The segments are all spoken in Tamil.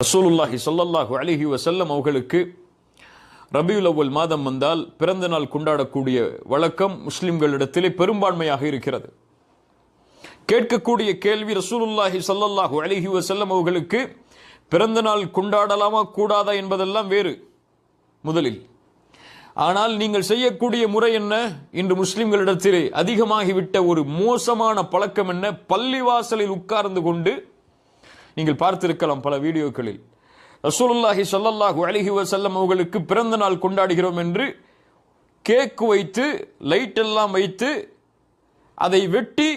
ரசூலுல்லாஹி சொல்லல்லாஹு அலிஹி வசல்லம் அவர்களுக்கு ரபியுல் அவ்வல் மாதம் வந்தால் பிறந்த நாள் கொண்டாடக்கூடிய வழக்கம் முஸ்லிம்களிடத்திலே பெரும்பான்மையாக இருக்கிறது. கேட்கக்கூடிய கேள்வி ரசூலுல்லாஹி சல்லல்லாஹு அலிஹி வசல்லம் அவர்களுக்கு பிறந்த நாள் கொண்டாடலாமா கூடாதா என்பதெல்லாம் வேறு முதலில். ஆனால் நீங்கள் செய்யக்கூடிய முறை என்ன? இன்று முஸ்லிம்களிடத்திலே அதிகமாகிவிட்ட ஒரு மோசமான பழக்கம் என்ன? பள்ளிவாசலில் உட்கார்ந்து கொண்டு நீங்கள் பார்த்திருக்கலாம் பல வீடியோக்களில். ரசூலுல்லாஹி சல்லல்லாஹு அலிஹி வசல்லம் அவர்களுக்கு பிறந்த நாள் கொண்டாடுகிறோம் என்று கேக் வைத்து லைட் எல்லாம் வைத்து அதை வெட்டி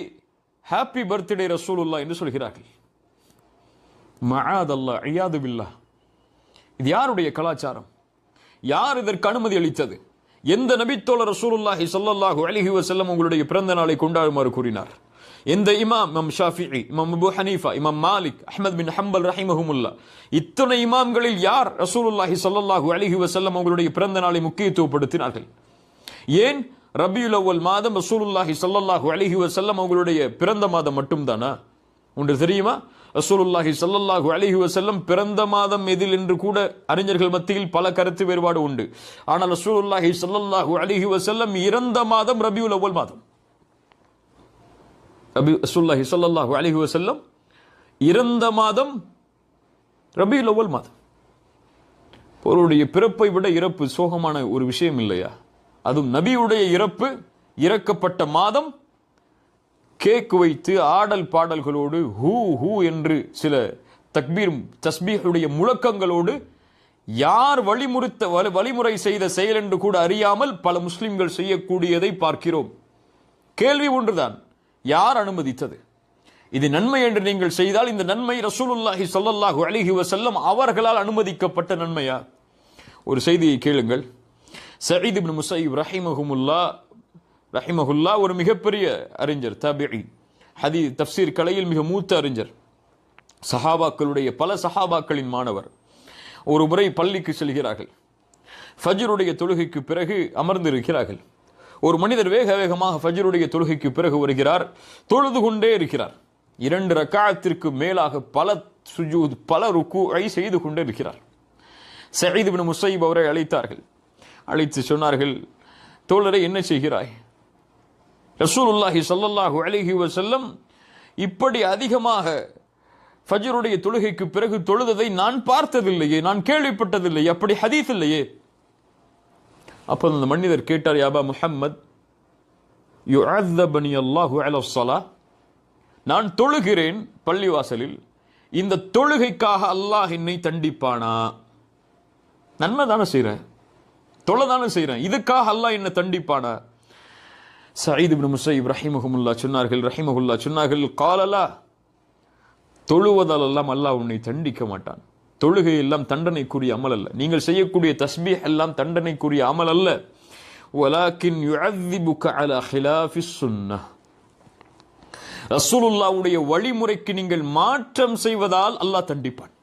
ஹாப்பி பர்த்டே ரசூலுல்லாஹ் என்று சொல்கிறார்கள். மஆதல்லா ஐயாது பில்லா இது யாருடைய கலாச்சாரம்? யார் இதற்கு அனுமதி அளித்தது? எந்த நபித்தோழர் ரசூலுல்லாஹி ஸல்லல்லாஹு அலிஹி வசல்லம் உங்களுடைய பிறந்த நாளை கொண்டாடுமாறு கூறினார்? இந்த இமாம் இமாம் ஷாஃபிஇ இமாம் அபு ஹனீஃபா இமாம் மாலிக் அஹ்மத் பின் ஹம்பல் ரஹிமஹுமுல்லா இத்தனை இமாம்களில் யார் ரசூலுல்லாஹி ஸல்லல்லாஹு அலிஹி வசல்லம் அவங்களுடைய பிறந்த நாளை முக்கியத்துவப்படுத்தினார்கள்? ஏன்? ரபியுல் அவ்வல் மாதம் ரசூலுல்லாஹி ஸல்லல்லாஹு அலிஹி வசல்லம் அவங்களுடைய பிறந்த மாதம் மட்டும்தானா? ஒன்று தெரியுமா? ரசூலுல்லாஹி ஸல்லல்லாஹு அலிஹி வசல்லம் பிறந்த மாதம் எதில் என்று கூட அறிஞர்கள் மத்தியில் பல கருத்து வேறுபாடு உண்டு. ஆனால் ரசூலுல்லாஹி ஸல்லல்லாஹு அலிஹி வசல்லம் இறந்த மாதம் ரபியுல் அவ்வல் மாதம். ரபி ரசூலுல்லாஹி ஸல்லல்லாஹு அலைஹி வசல்லம் இறந்த மாதம் ரபி லவல் மாதம். ஒருவருடைய பிறப்பை விட இறப்பு சோகமான ஒரு விஷயம் இல்லையா? அதுவும் நபியுடைய இறப்பு இறக்கப்பட்ட மாதம் கேக் வைத்து ஆடல் பாடல்களோடு ஹூ ஹூ என்று சில தக்பீர் தஸ்பீஹுடைய முழக்கங்களோடு யார் வழிமுறுத்த வழிமுறை செய்த செயல் என்று கூட அறியாமல் பல முஸ்லிம்கள் செய்யக்கூடியதை பார்க்கிறோம். கேள்வி ஒன்றுதான். யார் அனுமதித்தது? இது நன்மை என்று நீங்கள் செய்தால் இந்த நன்மை ரசூலுல்லாஹி ஸல்லல்லாஹு அலிஹி வசல்லம் அவர்களால் அனுமதிக்கப்பட்ட நன்மையா? ஒரு செய்தியை கேளுங்கள். சயீத் இப்னு முசைப் ரஹிமஹுமுல்லா ரஹிமஹுல்லா ஒரு மிகப்பெரிய அறிஞர் தபிஇ ஹதி தப்சீர் கலையில் மிக மூத்த அறிஞர். சஹாபாக்களுடைய பல சஹாபாக்களின் மாணவர். ஒரு முறை பள்ளிக்கு செல்கிறார்கள். ஃபஜ்ருடைய தொழுகைக்கு பிறகு அமர்ந்திருக்கிறார்கள். ஒரு மனிதர் வேக வேகமாக ஃபஜ்ருடைய தொழுகைக்கு பிறகு வருகிறார் தொழுது கொண்டே இருக்கிறார். இரண்டு ரக்காயத்திற்கு மேலாக பல சுஜூத் பல ருக்குவை செய்து கொண்டே இருக்கிறார். சயீத் பின் முசைப் அவரை அழைத்தார்கள். அழைத்து சொன்னார்கள் தோழரை என்ன செய்கிறாய்? ரசூலுல்லாஹி சல்லல்லாஹு அலைஹி வசல்லம் இப்படி அதிகமாக ஃபஜ்ருடைய தொழுகைக்கு பிறகு தொழுததை நான் பார்த்ததில்லையே நான் கேள்விப்பட்டதில்லையே அப்படி ஹதீஸ் இல்லையே. அப்போ அந்த மனிதர் கேட்டார் யாபா முஹம்மத் யுஅzzபனி அல்லாஹு அலா ஸலா நான் தொழுகிறேன் பள்ளிவாசலில். இந்த தொழுகைக்காக அல்லாஹ் என்னை தண்டிப்பானா? நன்மை தானே செய்கிறேன். தொலை தானே செய்கிறேன். இதுக்காக அல்லாஹ் என்னை தண்டிப்பானா? சயீத் இப்னு முசைப் ரஹிமஹுமுல்லா சொன்னார்கள் ரஹிமஹுல்லா சொன்னார்கள் காலலா தொழுவதால் எல்லாம் அல்லாஹ் உன்னை தண்டிக்க மாட்டான். தொழுகை எல்லாம் தண்டனைக்குரிய அமல் அல்ல. நீங்கள் செய்யக்கூடிய தஸ்பீஹ் எல்லாம் தண்டனைக்குரிய அமல் அல்ல. வலாக்கின் யுஅذிபுக அலா ஹிலாஃபி சுன்னா. ரசூலுல்லாவுடைய வழிமுறைக்கு நீங்கள் மாற்றம் செய்வதால் அல்லாஹ் தண்டிப்பான்.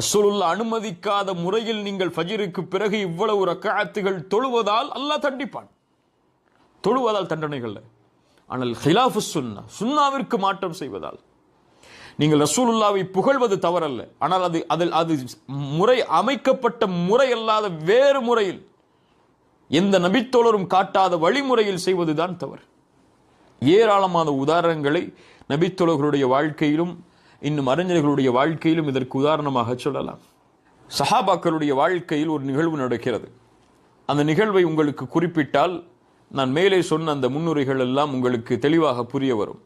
ரசூலுல்லா அனுமதிக்காத முறையில் நீங்கள் ஃபஜிருக்கு பிறகு இவ்வளவு ரக்காத்துகள் தொழுவதால் அல்லாஹ் தண்டிப்பான். தொழுவதால் தண்டனைகள் ஆனால் ஹிலாஃபு சுன்னா சுன்னாவிற்கு மாற்றம் செய்வதால். நீங்கள் ரசூலுல்லாவை புகழ்வது தவறல்ல. ஆனால் அது அதில் அது முறை அமைக்கப்பட்ட முறை அல்லாத வேறு முறையில் எந்த நபித்தோழரும் காட்டாத வழிமுறையில் செய்வதுதான் தவறு. ஏராளமான உதாரணங்களை நபித்தோழர்களுடைய வாழ்க்கையிலும் இன்னும் அறிஞர்களுடைய வாழ்க்கையிலும் இதற்கு உதாரணமாக சொல்லலாம். சஹாபாக்களுடைய வாழ்க்கையில் ஒரு நிகழ்வு நடக்கிறது. அந்த நிகழ்வை உங்களுக்கு குறிப்பிட்டால் நான் மேலே சொன்ன அந்த முன்னுரைகள் எல்லாம் உங்களுக்கு தெளிவாக புரிய வரும்.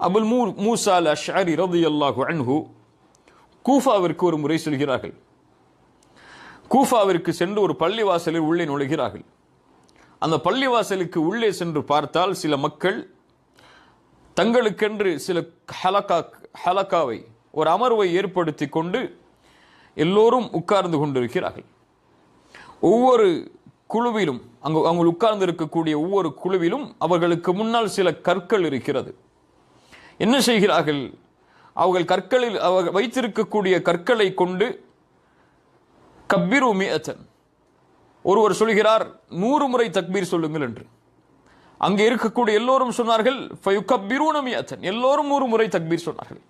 அபுல் மூ மூசா அல் அஷ்அரி ரலியல்லாஹு அன்ஹு கூஃபாவிற்கு ஒரு முறை செல்கிறார்கள். கூஃபாவிற்கு சென்று ஒரு பள்ளிவாசலில் உள்ளே நுழைகிறார்கள். அந்த பள்ளிவாசலுக்கு உள்ளே சென்று பார்த்தால் சில மக்கள் தங்களுக்கென்று சில ஹலக்கா ஹலக்காவை ஒரு அமர்வை ஏற்படுத்தி கொண்டு எல்லோரும் உட்கார்ந்து கொண்டிருக்கிறார்கள். ஒவ்வொரு குழுவிலும் அங்கு அவங்க உட்கார்ந்து இருக்கக்கூடிய ஒவ்வொரு குழுவிலும் அவர்களுக்கு முன்னால் சில கற்கள் இருக்கிறது. என்ன செய்கிறார்கள்? அவர்கள் கற்களில் அவர்கள் வைத்திருக்கக்கூடிய கற்களை கொண்டு கப்பிரு உமியத்தன் ஒருவர் சொல்கிறார் நூறு முறை தக்பீர் சொல்லுங்கள் என்று. அங்கே இருக்கக்கூடிய எல்லோரும் சொன்னார்கள் ஃபயுகப்பிரூன எல்லோரும் நூறு முறை தக்பீர் சொன்னார்கள்.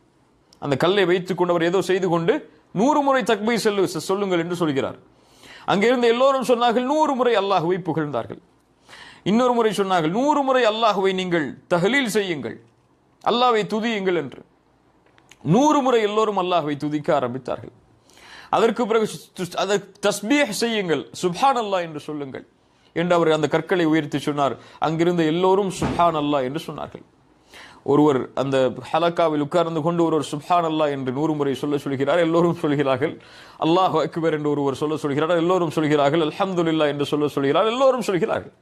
அந்த கல்லை வைத்துக் கொண்டவர் ஏதோ செய்து கொண்டு நூறு முறை தக்பீர் செல்லு சொல்லுங்கள் என்று சொல்கிறார். அங்கிருந்து எல்லோரும் சொன்னார்கள் நூறு முறை அல்லாஹுவை புகழ்ந்தார்கள். இன்னொரு முறை சொன்னார்கள் நூறு முறை அல்லாஹுவை நீங்கள் தகலீல் செய்யுங்கள். அல்லாவை துதியுங்கள் என்று. நூறு முறை எல்லோரும் அல்லாஹ்வை துதிக்க ஆரம்பித்தார்கள். அதற்கு பிறகு அதை தஸ்பீஹ் செய்யுங்கள் சுபான் அல்லாஹ் என்று சொல்லுங்கள் என்று அவர் அந்த கற்களை உயர்த்தி சொன்னார். அங்கிருந்த எல்லோரும் சுபான் அல்லாஹ் என்று சொன்னார்கள். ஒருவர் அந்த ஹலக்காவில் உட்கார்ந்து கொண்டு ஒருவர் சுப்ஹான் அல்லாஹ் என்று நூறு முறை சொல்ல சொல்கிறார் எல்லோரும் சொல்கிறார்கள். அல்லாஹ் அக்பர் என்று ஒருவர் சொல்ல சொல்கிறார் எல்லோரும் சொல்கிறார்கள். அல்ஹம்துல்லா என்று சொல்ல சொல்கிறார் எல்லோரும் சொல்கிறார்கள்.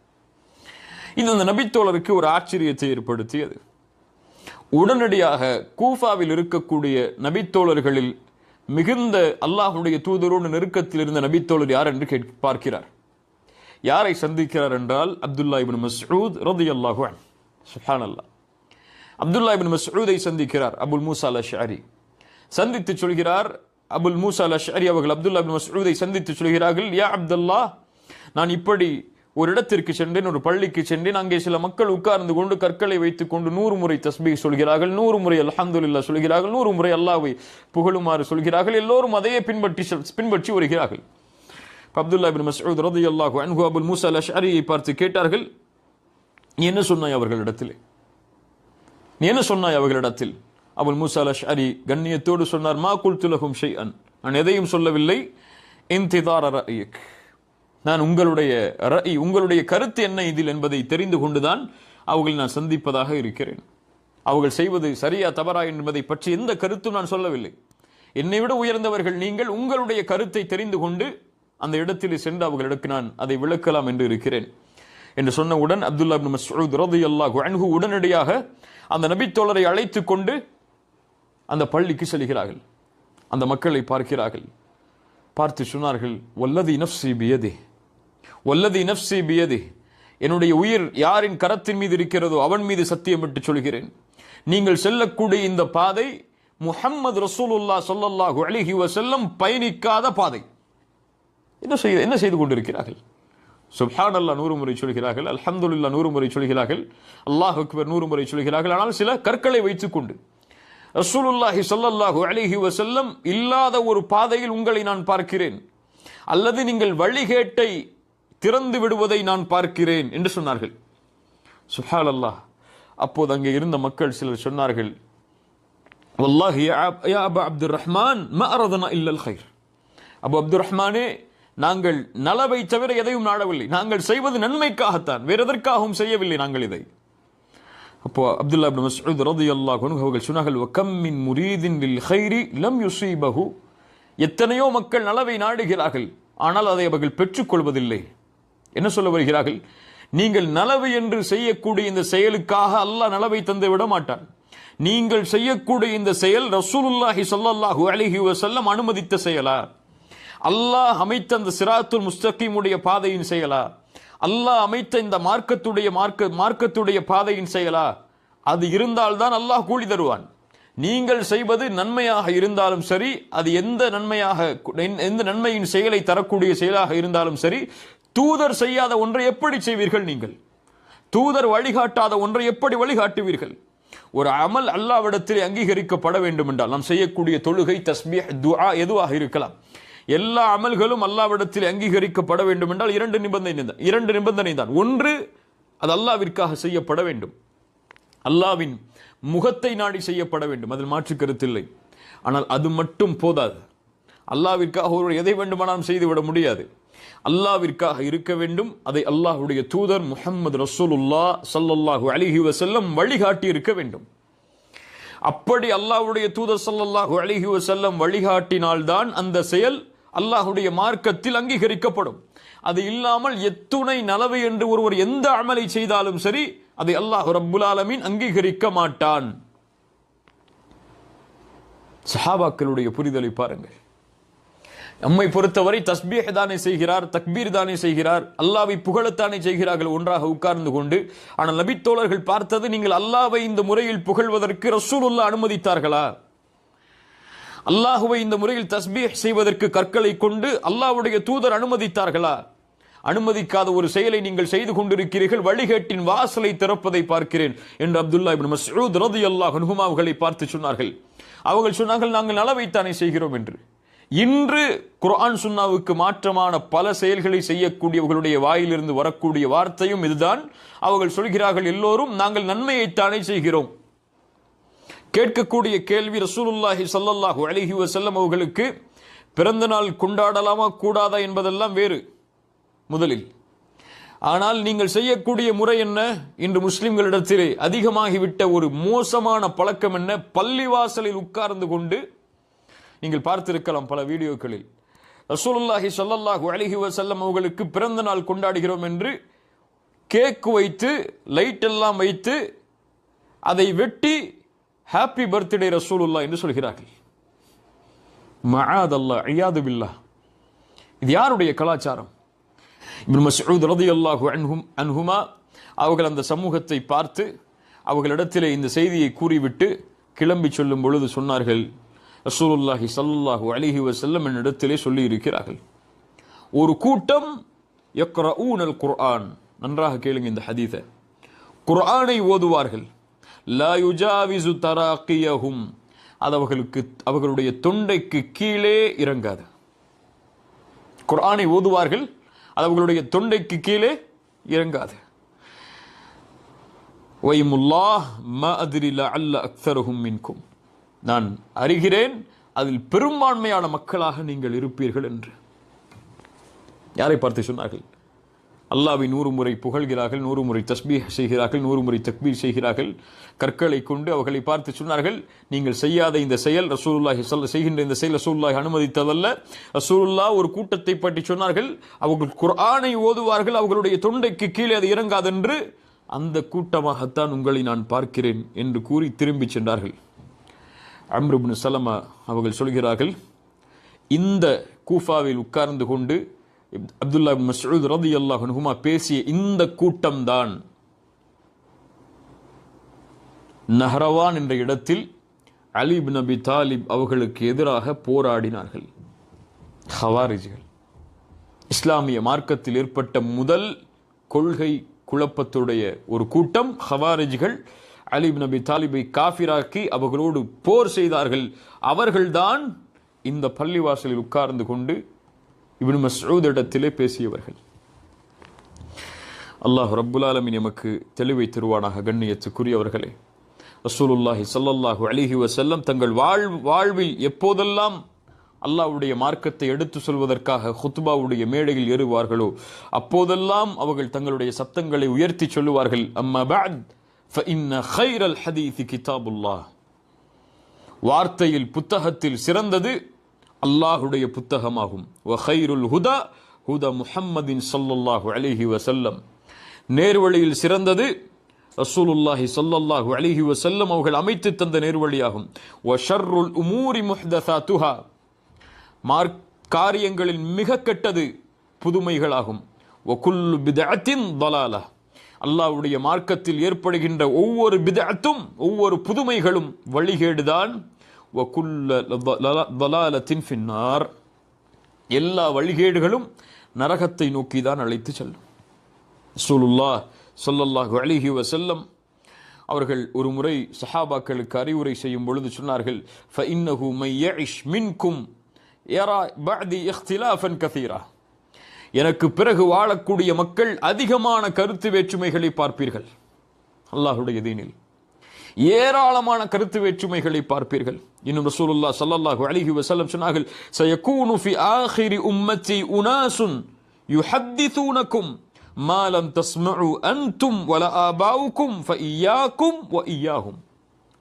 இது அந்த நபித்தோழருக்கு ஒரு ஆச்சரியத்தை ஏற்படுத்தியது. உடனடியாக கூஃபாவில் இருக்கக்கூடிய நபித்தோழர்களில் மிகுந்த அல்லாஹுடைய தூதரோடு நெருக்கத்தில் இருந்த நபித்தோழர் யார் என்று கேட் பார்க்கிறார். யாரை சந்திக்கிறார் என்றால் அப்துல்லா இபின் மஸ்ஊத் ரதியல்லாஹு அன்ஹு. அல்லா அப்துல்லா இபின் மஸ்ஊதை சந்திக்கிறார் அபுல் மூசா அல் அஷ்அரி சந்தித்து சொல்கிறார் அபுல் மூசா அல் அஷ்அரி அவர்கள் அப்துல்லா இபின் மஸ்ஊதை சந்தித்து சொல்கிறார்கள் யா அப்துல்லா நான் இப்படி ஒரு இடத்திற்கு சென்றேன் ஒரு பள்ளிக்கு சென்றேன். அங்கே சில மக்கள் உட்கார்ந்து கொண்டு கற்களை வைத்துக் கொண்டு நூறு முறை தஸ்பீ சொல்கிறார்கள். நூறு முறை அல்ஹம்துலில்லாஹ் சொல்கிறார்கள். நூறு முறை அல்லாவை புகழுமாறு சொல்கிறார்கள். எல்லோரும் அதையே பின்பற்றி பின்பற்றி வருகிறார்கள். அப்துல்லா பின் மசூத் ரதி அல்லாஹு அன்ஹு அபுல் மூசா அல் அஷ்அரியை பார்த்து கேட்டார்கள் நீ என்ன சொன்னாய் அவர்களிடத்தில்? நீ என்ன சொன்னாய் அவர்களிடத்தில்? அபுல் மூசா அல் அஷ்அரி கண்ணியத்தோடு சொன்னார் மா குல்து ஷை அன் நான் எதையும் சொல்லவில்லை. இன்திதார ரஅய்க். நான் உங்களுடைய உங்களுடைய கருத்து என்ன இதில் என்பதை தெரிந்து கொண்டுதான் அவர்கள் நான் சந்திப்பதாக இருக்கிறேன். அவர்கள் செய்வது சரியா தவறா என்பதை பற்றி எந்த கருத்தும் நான் சொல்லவில்லை. என்னை விட உயர்ந்தவர்கள் நீங்கள் உங்களுடைய கருத்தை தெரிந்து கொண்டு அந்த இடத்தில் சென்று அவர்களுக்கு நான் அதை விளக்கலாம் என்று இருக்கிறேன். என்று சொன்னவுடன் அப்துல்லா இப்னு மஸ்ஊத் ரலியல்லாஹு அன்ஹு உடனடியாக அந்த நபித்தோழரை அழைத்து கொண்டு அந்த பள்ளிக்கு செல்கிறார்கள். அந்த மக்களை பார்க்கிறார்கள். பார்த்து சொன்னார்கள் வல்லதி நஃப்சி பியதே வல்லதி நஃப்சி பியதி என்னுடைய உயிர் யாரின் கரத்தின் மீது இருக்கிறதோ அவன் மீது சத்தியமிட்டு சொல்கிறேன். நீங்கள் செல்லக்கூடிய இந்த பாதை முஹம்மது ரசூலுல்லா சொல்லல்லாஹு அலைஹி வசல்லம் பயணிக்காத பாதை. என்ன செய்து என்ன செய்து கொண்டிருக்கிறார்கள்? சுப்ஹான் அல்லா நூறு முறை சொல்கிறார்கள் அல்ஹம்துலில்லாஹ் நூறு முறை சொல்கிறார்கள் அல்லாஹ் அக்பர் நூறு முறை சொல்கிறார்கள் ஆனால் சில கற்களை வைத்துக்கொண்டு ரசூலுல்லாஹி சொல்லல்லாஹு அலைஹி வசல்லம் இல்லாத ஒரு பாதையில் உங்களை நான் பார்க்கிறேன். அல்லது நீங்கள் வழிகேட்டை திறந்து விடுவதை நான் பார்க்கிறேன் என்று சொன்னார்கள். சுஹால் அல்லாஹ் அப்போது அங்கே இருந்த மக்கள் சிலர் சொன்னார்கள் வல்லாஹி யா யா அபா அப்துல் ரஹ்மான் ம அரதனா இல்லல் ஹைர் அபு அப்துல் ரஹ்மானே நாங்கள் நலவை தவிர எதையும் நாடவில்லை. நாங்கள் செய்வது நன்மைக்காகத்தான். வேற எதற்காகவும் செய்யவில்லை நாங்கள் இதை. அப்போ அப்துல்லா இப்னு மஸ்ஊத் ரலியல்லாஹு அன்ஹு அவர்கள் சொன்னார்கள் வகம் முரீதின் லில் கைரி லம் எத்தனையோ மக்கள் நலவை நாடுகிறார்கள். ஆனால் அதை அவர்கள் பெற்றுக்கொள்வதில்லை. என்ன சொல்ல வருகிறார்கள்? நீங்கள் நலவு என்று செய்யக்கூடிய இந்த செயலுக்காக அல்லாஹ் நலவை தந்து விட மாட்டான். நீங்கள் செய்யக்கூடிய இந்த செயல் ரசூலுல்லாஹி ஸல்லல்லாஹு அலிஹி வசல்லம் அனுமதித்த செயலா? அல்லாஹ் அமைத்த அந்த சிராத்துல் முஸ்தகீமுடைய பாதையின் செயலா? அல்லாஹ் அமைத்த இந்த மார்க்கத்துடைய மார்க்க மார்க்கத்துடைய பாதையின் செயலா? அது இருந்தால்தான் அல்லாஹ் கூலி தருவான். நீங்கள் செய்வது நன்மையாக இருந்தாலும் சரி அது எந்த நன்மையாக எந்த நன்மையின் செயலை தரக்கூடிய செயலாக இருந்தாலும் சரி தூதர் செய்யாத ஒன்றை எப்படி செய்வீர்கள் நீங்கள்? தூதர் வழிகாட்டாத ஒன்றை எப்படி வழிகாட்டுவீர்கள்? ஒரு அமல் அல்லாவிடத்தில் அங்கீகரிக்கப்பட வேண்டும் என்றால் நாம் செய்யக்கூடிய தொழுகை தஸ்பீஹ் துஆ எதுவாக இருக்கலாம். எல்லா அமல்களும் அல்லாவிடத்தில் அங்கீகரிக்கப்பட வேண்டும் என்றால் இரண்டு நிபந்தனை தான் இரண்டு நிபந்தனை தான். ஒன்று அது அல்லாவிற்காக செய்யப்பட வேண்டும். அல்லாவின் முகத்தை நாடி செய்யப்பட வேண்டும். அதில் மாற்று கருத்தில்லை. ஆனால் அது மட்டும் போதாது. அல்லாவிற்காக ஒரு எதை வேண்டுமானாலும் செய்துவிட முடியாது. அல்லாவிற்காக இருக்க வேண்டும். அதை அல்லாஹ்வுடைய தூதர் முஹம்மது ரசூலுல்லா சல்லல்லாஹு அலிஹி வசல்லம் வழிகாட்டி இருக்க வேண்டும். அப்படி அல்லாஹ்வுடைய தூதர் சல்லல்லாஹு அலிஹி வசல்லம் வழிகாட்டினால்தான் அந்த செயல் அல்லாஹுடைய மார்க்கத்தில் அங்கீகரிக்கப்படும். அது இல்லாமல் எத்துணை நலவு என்று ஒருவர் எந்த அமலை செய்தாலும் சரி அதை அல்லாஹ் ரப்புல் அங்கீகரிக்க மாட்டான். சஹாபாக்களுடைய புரிதலை பாருங்கள். நம்மை பொறுத்தவரை தஸ்பீஹ் தானே செய்கிறார் தக்பீர் தானே செய்கிறார் அல்லாவை புகழத்தானே செய்கிறார்கள் ஒன்றாக உட்கார்ந்து கொண்டு ஆனால் நபித்தோழர்கள் பார்த்தது நீங்கள் அல்லாவை இந்த முறையில் புகழ்வதற்கு ரசூலுல்லா அனுமதித்தார்களா? அல்லாஹுவை இந்த முறையில் தஸ்பீஹ் செய்வதற்கு கற்களை கொண்டு அல்லாவுடைய தூதர் அனுமதித்தார்களா? அனுமதிக்காத ஒரு செயலை நீங்கள் செய்து கொண்டிருக்கிறீர்கள். வழிகேட்டின் வாசலை திறப்பதை பார்க்கிறேன் என்று அப்துல்லா இப்னு மஸ்ஊத் ரலியல்லாஹு அன்ஹுமா அவர்களை பார்த்து சொன்னார்கள். அவர்கள் சொன்னார்கள் நாங்கள் நலவைத்தானே செய்கிறோம் என்று. இன்று குர்ஆன் சுன்னாவுக்கு மாற்றமான பல செயல்களை செய்யக்கூடியவர்களுடைய வாயிலிருந்து வரக்கூடிய வார்த்தையும் இதுதான். அவர்கள் சொல்கிறார்கள் எல்லோரும் நாங்கள் நன்மையைத்தானே செய்கிறோம். கேட்கக்கூடிய கேள்வி ரசூலுல்லாஹி ஸல்லல்லாஹு அலைஹி வசல்லம் அவர்களுக்கு பிறந்த நாள் கொண்டாடலாமா கூடாதா என்பதெல்லாம் வேறு. முதலில். ஆனால் நீங்கள் செய்யக்கூடிய முறை என்ன? இன்று முஸ்லிம்களிடத்திலே அதிகமாகிவிட்ட ஒரு மோசமான பழக்கம் என்ன? பள்ளிவாசலில் உட்கார்ந்து கொண்டு நீங்கள் பார்த்திருக்கலாம் பல வீடியோக்களில். ரசூலுல்லாஹி ஸல்லல்லாஹு அலைஹி வசல்லம் அவர்களுக்கு பிறந்த நாள் கொண்டாடுகிறோம் என்று கேக் வைத்து லைட் எல்லாம் வைத்து அதை வெட்டி ஹாப்பி பர்த்டே ரசூலுல்லா என்று சொல்கிறார்கள். மகாதல்லா ஐயாது பில்லா இது யாருடைய கலாச்சாரம்? இப்னு மஸ்ஊத் ரலியல்லாஹு அன்ஹும் அன்ஹுமா அவர்கள் அந்த சமூகத்தை பார்த்து அவர்களிடத்திலே இந்த செய்தியை கூறிவிட்டு கிளம்பி சொல்லும் பொழுது சொன்னார்கள் ரசூலுல்லாஹி சல்லாஹு அலிஹி வசல்லம் என்னிடத்திலே சொல்லியிருக்கிறார்கள். ஒரு கூட்டம் யக்ரஊனல் குர்ஆன். நன்றாக கேளுங்க இந்த ஹதீத குர்ஆனை ஓதுவார்கள். லா யுஜாவிசு தராக்கியஹும். அது அவர்களுக்கு அவர்களுடைய தொண்டைக்கு கீழே இறங்காது. குர்ஆனை ஓதுவார்கள் அது அவர்களுடைய தொண்டைக்கு கீழே இறங்காது. வைமுல்லாஹ் ம அதிரில அல்ல அக்தருஹும் மின்கும். நான் அறிகிறேன் அதில் பெரும்பான்மையான மக்களாக நீங்கள் இருப்பீர்கள் என்று. யாரை பார்த்து சொன்னார்கள்? அல்லாவை நூறு முறை புகழ்கிறார்கள் நூறு முறை தஸ்பீ செய்கிறார்கள் நூறு முறை தக்பீர் செய்கிறார்கள். கற்களை கொண்டு அவர்களை பார்த்து சொன்னார்கள் நீங்கள் செய்யாத இந்த செயல் ரசூலுல்லாஹி சொல்ல செய்கின்ற இந்த செயல் ரசூலுல்லாஹி அனுமதித்ததல்ல. ரசூலுல்லா ஒரு கூட்டத்தை பற்றி சொன்னார்கள் அவர்கள் குர்ஆனை ஓதுவார்கள் அவர்களுடைய தொண்டைக்கு கீழே அது இறங்காதென்று. அந்த கூட்டமாகத்தான் உங்களை நான் பார்க்கிறேன் என்று கூறி திரும்பி சென்றார்கள். அம்ருபின் சலமா அவர்கள் சொல்கிறார்கள் இந்த கூஃபாவில் உட்கார்ந்து கொண்டு அப்துல்லா மசூத் ரதி அல்லாஹுமா பேசிய இந்த கூட்டம்தான் நஹரவான் என்ற இடத்தில் அலிப் நபி தாலிப் அவர்களுக்கு எதிராக போராடினார்கள். ஹவாரிஜிகள் இஸ்லாமிய மார்க்கத்தில் ஏற்பட்ட முதல் கொள்கை குழப்பத்துடைய ஒரு கூட்டம் ஹவாரிஜிகள் அலிப் நபி தாலிபை காஃபிராக்கி அவர்களோடு போர் செய்தார்கள். அவர்கள்தான் இந்த பள்ளிவாசலில் உட்கார்ந்து கொண்டு இவனு மசூத் இடத்திலே பேசியவர்கள். அல்லாஹ் ரப்புலாலமின் எமக்கு தெளிவை தருவானாக கண்ணியத்துக்குரியவர்களே. ரசூலுல்லாஹி சல்லல்லாஹு அலிஹி வசல்லம் தங்கள் வாழ் வாழ்வில் எப்போதெல்லாம் அல்லாஹ்வுடைய மார்க்கத்தை எடுத்து சொல்வதற்காக ஹுத்பாவுடைய மேடையில் ஏறுவார்களோ அப்போதெல்லாம் அவர்கள் தங்களுடைய சத்தங்களை உயர்த்தி சொல்லுவார்கள் அம்மா பஅத் ஹைரல் கைரல் கிதாபுல்லாஹ். வார்த்தையில் புத்தகத்தில் சிறந்தது அல்லாஹுடைய புத்தகமாகும். வஹைருல் ஹுதா ஹுதா முஹம்மதின் சொல்லல்லாஹு அலிஹி வசல்லம் நேர்வழியில் சிறந்தது ரசூலுல்லாஹி சொல்லல்லாஹு அலிஹி வசல்லம் அவர்கள் அமைத்து தந்த நேர்வழியாகும். ஒஷர்ருல் உமூரி முஹ்தசா துஹா மார்க் காரியங்களின் மிக கெட்டது புதுமைகளாகும். ஒகுல் பிதத்தின் தலாலா. அல்லாவுடைய மார்க்கத்தில் ஏற்படுகின்ற ஒவ்வொரு பிதத்தும் ஒவ்வொரு புதுமைகளும் வழிகேடுதான். வகுல்லலாலத்தின் பின்னார் எல்லா வழிகேடுகளும் நரகத்தை நோக்கி தான் அழைத்து செல்லும். சூலுல்லா சொல்லல்லாஹு அலிஹி வசல்லம் அவர்கள் ஒரு முறை சஹாபாக்களுக்கு அறிவுரை செய்யும் பொழுது சொன்னார்கள் ஃப இன்னஹு மையிஷ் மின்கும் ஏரா பஅதி இஹ்திலாஃபன் கதீரா எனக்கு பிறகு வாழக்கூடிய மக்கள் அதிகமான கருத்து வேற்றுமைகளை பார்ப்பீர்கள். அல்லாஹுடைய தீனில். ஏராளமான கருத்து வேற்றுமைகளை பார்ப்பீர்கள். இன்னும் ரசூலுல்லா சல்லல்லாஹு அலிஹி வசல்லம் சொன்னார்கள் சயகூனு ஃபி ஆகிரி உம்மத்தி உனாசுன் யுஹத்திஸூனக்கும் மா லம் தஸ்மஉ வல ஆபாவுக்கும் ஃபஇய்யாக்கும் வ இய்யாஹும்.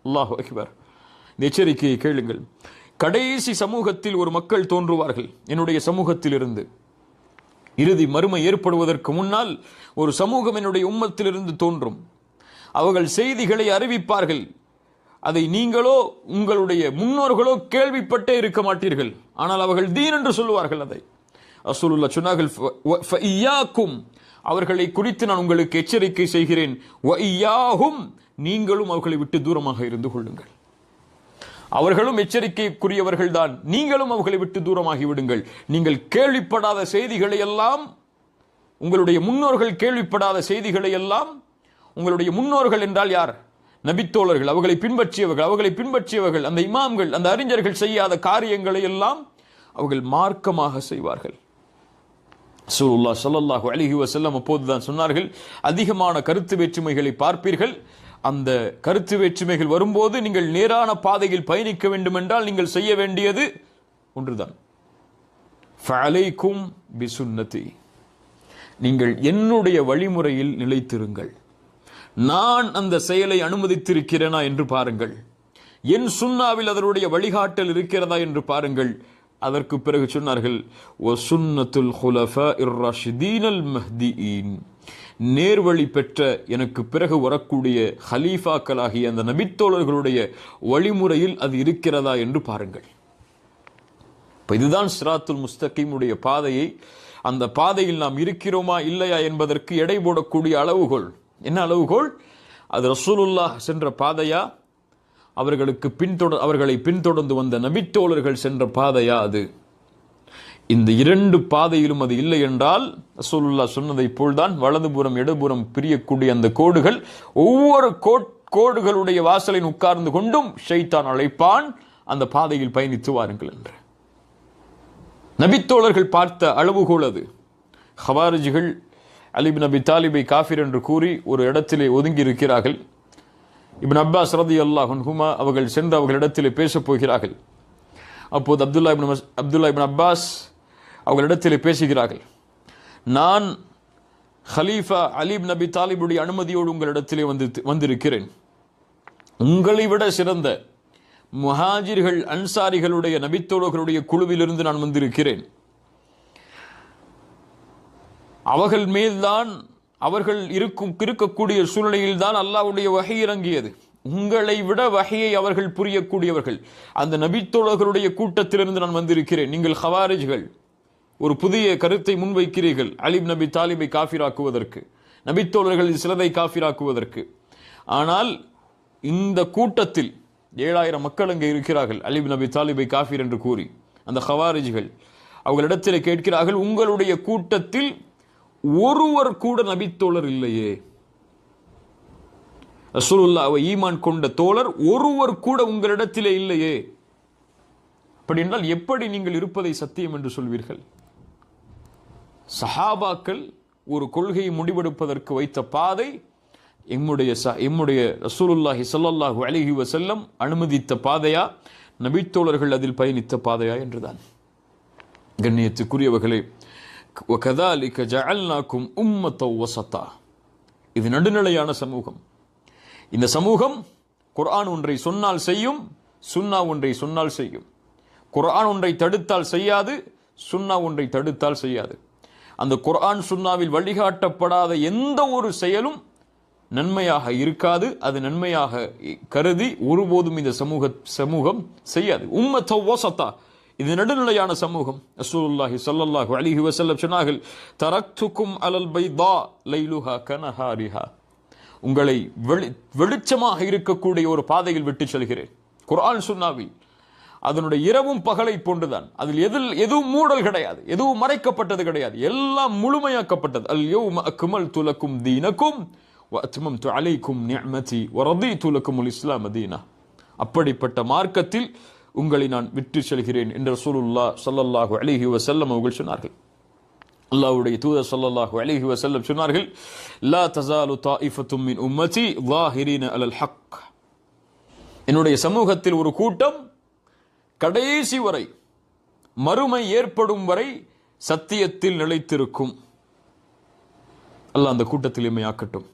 அல்லாஹு எச்சரிக்கையை கேளுங்கள். கடைசி சமூகத்தில் ஒரு மக்கள் தோன்றுவார்கள் என்னுடைய சமூகத்திலிருந்து. இறுதி மறுமை ஏற்படுவதற்கு முன்னால் ஒரு சமூகம் என்னுடைய உம்மத்திலிருந்து தோன்றும். அவர்கள் செய்திகளை அறிவிப்பார்கள். அதை நீங்களோ உங்களுடைய முன்னோர்களோ கேள்விப்பட்டே இருக்க மாட்டீர்கள். ஆனால் அவர்கள் தீன் என்று சொல்லுவார்கள் அதை. ரசூலுல்லா சொன்னார்கள் "ஃப- அவர்களை குறித்து நான் உங்களுக்கு எச்சரிக்கை செய்கிறேன். நீங்களும் அவர்களை விட்டு தூரமாக இருந்து கொள்ளுங்கள். அவர்களும் எச்சரிக்கைக்குரியவர்கள் தான். நீங்களும் அவர்களை விட்டு தூரமாகி விடுங்கள். நீங்கள் கேள்விப்படாத செய்திகளை எல்லாம் உங்களுடைய முன்னோர்கள் கேள்விப்படாத செய்திகளை எல்லாம் உங்களுடைய முன்னோர்கள் என்றால் யார்? நபித்தோழர்கள் அவர்களை பின்பற்றியவர்கள் அவர்களை பின்பற்றியவர்கள் அந்த இமாம்கள் அந்த அறிஞர்கள் செய்யாத காரியங்களை எல்லாம் அவர்கள் மார்க்கமாக செய்வார்கள். ரசூலுல்லாஹ் ஸல்லல்லாஹு அலைஹி வஸல்லம் அப்போதுதான் சொன்னார்கள் அதிகமான கருத்து வேற்றுமைகளை பார்ப்பீர்கள். அந்த கருத்து வேற்றுமைகள் வரும்போது நீங்கள் நேரான பாதையில் பயணிக்க வேண்டும் என்றால் நீங்கள் செய்ய வேண்டியது ஒன்றுதான். ஃபஅலைக்கும் பிசுன்னதி. நீங்கள் என்னுடைய வழிமுறையில் நிலைத்திருங்கள். நான் அந்த செயலை அனுமதித்திருக்கிறேனா என்று பாருங்கள். என் சுன்னாவில் அதனுடைய வழிகாட்டல் இருக்கிறதா என்று பாருங்கள். அதற்கு பிறகு சொன்னார்கள் "வ சுன்னத்துல் ஹுலஃபா இர்-ராஷிதீனல் மஹ்தியின். நேர்வழி பெற்ற எனக்கு பிறகு வரக்கூடிய ஹலீஃபாக்களாகிய அந்த நபித்தோழர்களுடைய வழிமுறையில் அது இருக்கிறதா என்று பாருங்கள். இப்போ இதுதான் சிராத்துல் முஸ்தகீமுடைய பாதையை. அந்த பாதையில் நாம் இருக்கிறோமா இல்லையா என்பதற்கு எடை போடக்கூடிய அளவுகோள் என்ன அளவுகோல்? அது ரசூலுல்லாஹ் சென்ற பாதையா? அவர்களுக்கு பின்தொடர் அவர்களை பின்தொடர்ந்து வந்த நபித்தோழர்கள் சென்ற பாதையா அது? இந்த இரண்டு பாதையிலும் அது இல்லை என்றால் ரசூலுல்லா சொன்னதைப் போல்தான் வலதுபுறம் இடதுபுறம் பிரியக்கூடிய அந்த கோடுகள் ஒவ்வொரு கோட் கோடுகளுடைய வாசலின் உட்கார்ந்து கொண்டும் ஷைத்தான் அழைப்பான் அந்த பாதையில் பயணித்து வாருங்கள் என்று. நபித்தோழர்கள் பார்த்த அளவுகோல் அது. ஹவாரிஜிகள் அலிபின் நபி தாலிபை காஃபிர் என்று கூறி ஒரு இடத்திலே ஒதுங்கி இருக்கிறார்கள் இபின் அப்பாஸ் ரதி அல்லாஹ் ஹுமா அவர்கள் சென்று அவர்களிடத்திலே பேசப் போகிறார்கள். அப்போது அப்துல்லா இபின் மஸ் அப்துல்லா இபின் அப்பாஸ் அவர்களிடத்திலே பேசுகிறார்கள். நான் ஹலீஃபா அலிப் நபி தாலிபுடைய அனுமதியோடு உங்களிடத்திலே வந்து வந்திருக்கிறேன். உங்களை விட சிறந்த முஹாஜிர்கள் அன்சாரிகளுடைய நபித்தோழர்களுடைய குழுவிலிருந்து நான் வந்திருக்கிறேன். அவர்கள் மேல்தான் அவர்கள் இருக்கும் இருக்கக்கூடிய சூழ்நிலையில் தான் அல்லாவுடைய வகை இறங்கியது. உங்களை விட வகையை அவர்கள் புரியக்கூடியவர்கள். அந்த நபித்தோழர்களுடைய கூட்டத்திலிருந்து நான் வந்திருக்கிறேன். நீங்கள் ஹவாரிஜ்கள் ஒரு புதிய கருத்தை முன்வைக்கிறீர்கள். அலிப் நபி தாலிபை காஃபிராக்குவதற்கு நபித்தோழர்களில் சிலதை காஃபிராக்குவதற்கு. ஆனால் இந்த கூட்டத்தில் ஏழாயிரம் மக்கள் அங்கே இருக்கிறார்கள். அலிப் நபி தாலிபை காஃபிர் என்று கூறி அந்த ஹவாரிஜ்கள் அவர்களிடத்தில் கேட்கிறார்கள் உங்களுடைய கூட்டத்தில் ஒருவர் கூட நபித்தோழர் இல்லையே. ரசூலுல்லாவை ஈமான் கொண்ட தோழர் ஒருவர் கூட உங்களிடத்திலே இல்லையே. அப்படி என்றால் எப்படி நீங்கள் இருப்பதை சத்தியம் என்று சொல்வீர்கள்? சஹாபாக்கள் ஒரு கொள்கையை முடிவெடுப்பதற்கு வைத்த பாதை எம்முடைய ச எம்முடைய ரசூலுல்லாஹி ஸல்லல்லாஹு அலைஹி வசல்லம் அனுமதித்த பாதையா நபித்தோழர்கள் அதில் பயணித்த பாதையா என்றுதான். கண்ணியத்துக்குரியவர்களே ஒகதாலிக்க ஜஅல்னாக்கும் உம்மத்தவ் வசத்தா இது நடுநிலையான சமூகம். இந்த சமூகம் குர்ஆன் ஒன்றை சொன்னால் செய்யும் சுன்னா ஒன்றை சொன்னால் செய்யும். குர்ஆன் ஒன்றை தடுத்தால் செய்யாது சுன்னா ஒன்றை தடுத்தால் செய்யாது. அந்த குர்ஆன் சுன்னாவில் வழிகாட்டப்படாத எந்த ஒரு செயலும் நன்மையாக இருக்காது அது நன்மையாக கருதி ஒருபோதும் இந்த சமூக சமூகம் செய்யாது. உம்மத்தவ் வசத்தா. இது நடுநிலையான சமூகம். ரசூலுல்லாஹி சல்லல்லாஹு அலிஹி வசல்லம் சொன்னார்கள் தரக்துக்கும் அலல் பைதா லைலுஹா கனஹாரிஹா. உங்களை வெளி வெளிச்சமாக இருக்கக்கூடிய ஒரு பாதையில் விட்டு செல்கிறேன். குரான் சுன்னாவில். அதனுடைய இரவும் பகலை போன்றுதான். அதில் எதில் எதுவும் மூடல் கிடையாது. எதுவும் மறைக்கப்பட்டது கிடையாது. எல்லாம் முழுமையாக்கப்பட்டது. அல்யோ யௌம அக்மல் துலக்கும் தீனக்கும் வஅத்மம்து அலைக்கும் நியமதி வரதி துலக்கும் இஸ்லாம் தீனா. அப்படிப்பட்ட மார்க்கத்தில் உங்களை நான் விட்டு செல்கிறேன் என்று ரசூலுல்லா சல்லல்லாஹு அலிஹி வசல்லம் அவர்கள் சொன்னார்கள். அல்லாவுடைய தூதர் சல்லல்லாஹு அலிஹி வசல்லம் சொன்னார்கள் லா தசாலு தாஇஃபத்தும் மின் உம்மதி வாஹிரீன அலல் ஹக். என்னுடைய சமூகத்தில் ஒரு கூட்டம் கடைசி வரை மறுமை ஏற்படும் வரை சத்தியத்தில் நிலைத்திருக்கும். அல்லாஹ் அந்த கூட்டத்தில் எம்மை ஆக்கட்டும்.